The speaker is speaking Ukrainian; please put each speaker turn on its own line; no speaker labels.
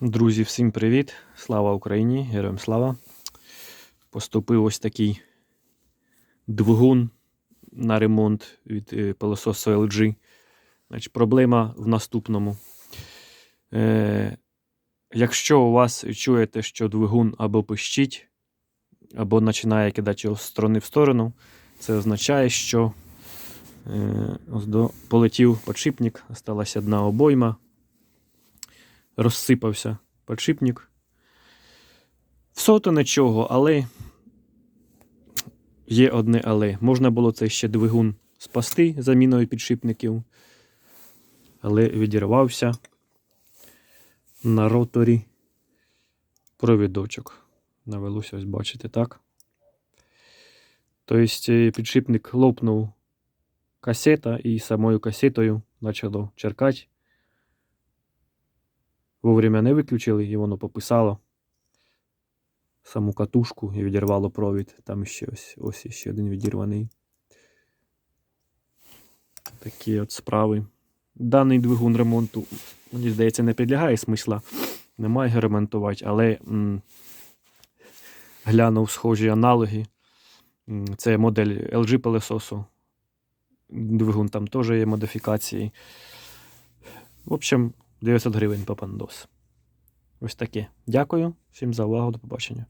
Друзі, всім привіт! Слава Україні! Героям слава! Поступив ось такий двигун на ремонт від е, пилососу LG. Значить, проблема в наступному. Е, якщо у вас чуєте, що двигун або пищить, або починає кидати з сторони в сторону, це означає, що е, полетів подшипник, осталась одна обойма розсипався подшипник. Все то нічого, але є одне але. Можна було цей ще двигун спасти заміною підшипників, але відірвався на роторі провідочок. Навелося ось бачити, так? Тобто е, підшипник лопнув касета і самою касетою почало черкати вовремя не виключили, і воно пописало саму катушку і відірвало провід. Там ще ось, ось ще один відірваний. Такі от справи. Даний двигун ремонту, мені здається, не підлягає смисла. Немає його ремонтувати, але м, глянув схожі аналоги. Це модель LG пилососу. Двигун там теж є модифікації. В общем, 900 гривень по пандос. Ось таке. Дякую всім за увагу. До побачення.